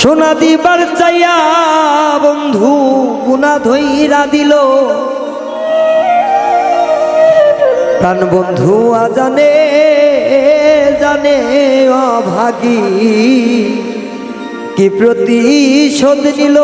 সোনা দিবার চাইয়া বন্ধু গুনা ধইরা দিল। প্রাণ বন্ধু আজানে, জানে অভাগী। কি প্রতিশোধ নিল?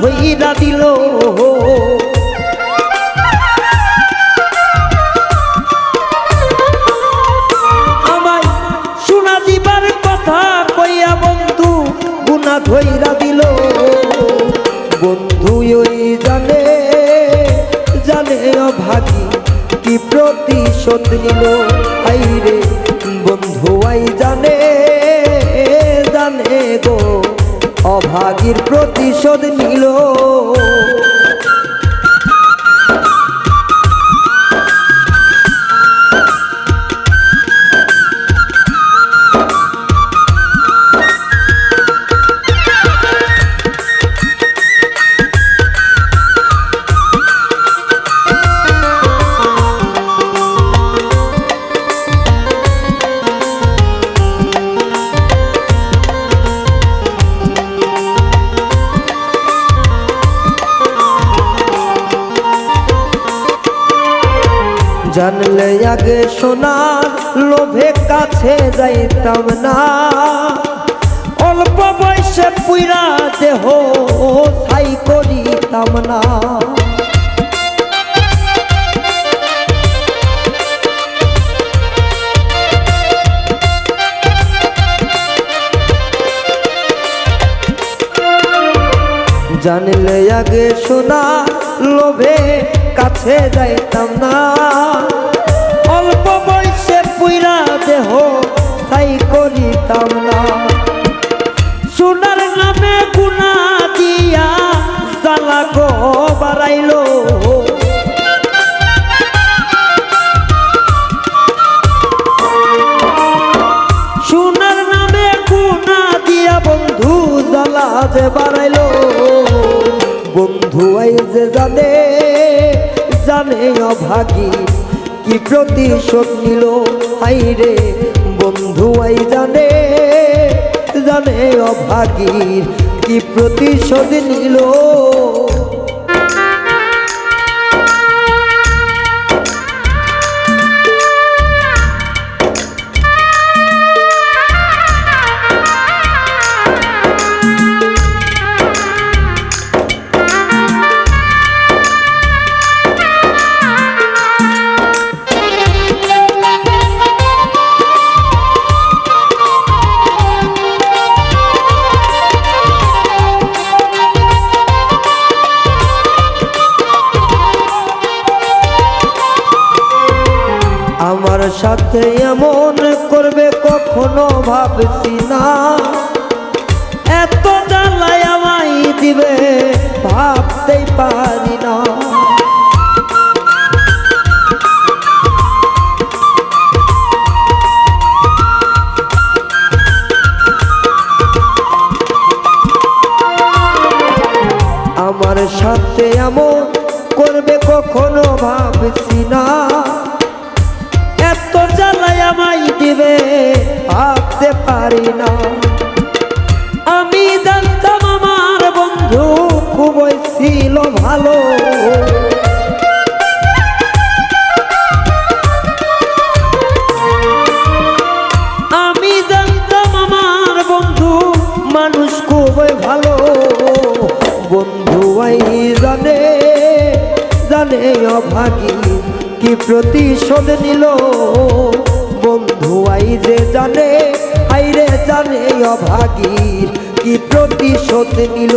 গুনা দিল। কথা বন্ধু দিল। বন্ধু, ওই জানে জানে অভাগী কি প্রতিশোধ নিল। আইরে বন্ধু, আই প্রতিশোধ নিল। জানলে আগে সোনার লোভে কাছে যাইতাম না। অল্প বয়সে পুইরা দেহ সাই করিতাম না। জানলে আগে সোনা লোভে কাছে যাইতাম না। অল্প বয়সে পুইরা দেহ তাই করিতাম না। সোনার নামে গুনা দিয়া জ্বালা গো বাড়াইলো। সোনার নামে গুনা দিয়া বন্ধু জ্বালা যে বাড়াইলো। বন্ধু আই যে জানে জানে অভাগী কি প্রতিশোধ নিল? হাইরে বন্ধু আই জানে জানে অভাগীর কি প্রতিশোধ নিল? আমার সাথে এমন করবে কখনো ভাবছি না। এত জ্বালায় আমায় দিবে ভাবতেই পারি না। অভাগী কি প্রতিশোধ নিল? বন্ধু আই যে জানে আইরে জানে অভাগীর কি প্রতিশোধ নিল?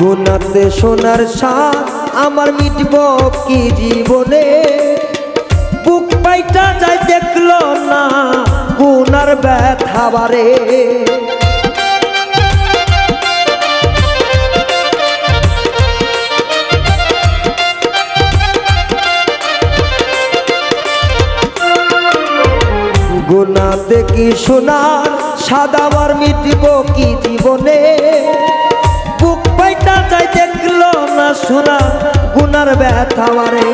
গুনাতে সোনার সাথ আমার মিটব কি জীবনে? বুক পাইটা যাই দেখল না গুনার ব্যথা গুনাতে কি সোনার সাদাবার মিটিব কি জীবনে? বুক পাইটা চাই দেখল না সোনা গুনার ব্যথা মারে।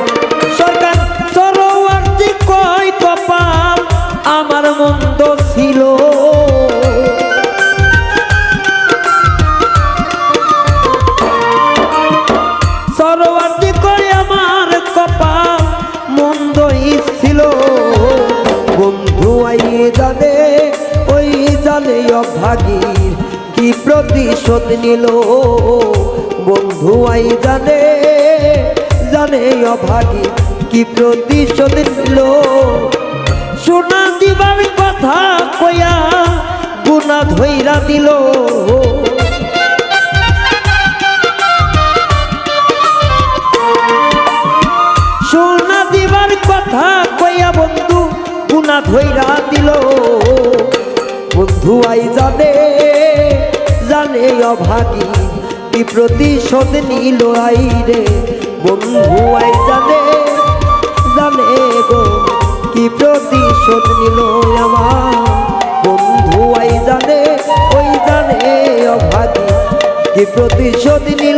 সরকার সরোয়ার্তি কয় কপাল, আমার মন্দ ছিল। অভাগীর কি প্রতিশোধ নিল? বন্ধু আই জানে জানে অভাগী কি প্রতিশোধ নিল? সোনা দিবার কথা কয়া গুনা ধৈরা দিল। সোনা দিবার কথা কইয়া বন্ধু গুনা ধৈরা আই জানে জানে অভাগী, কি প্রতিশোধ নিল আই রে বন্ধু আই জানে জানে গো, কি প্রতিশোধ নিল আমার? বন্ধু আই জানে, ওই জানে অভাগী, কি প্রতিশোধ নিল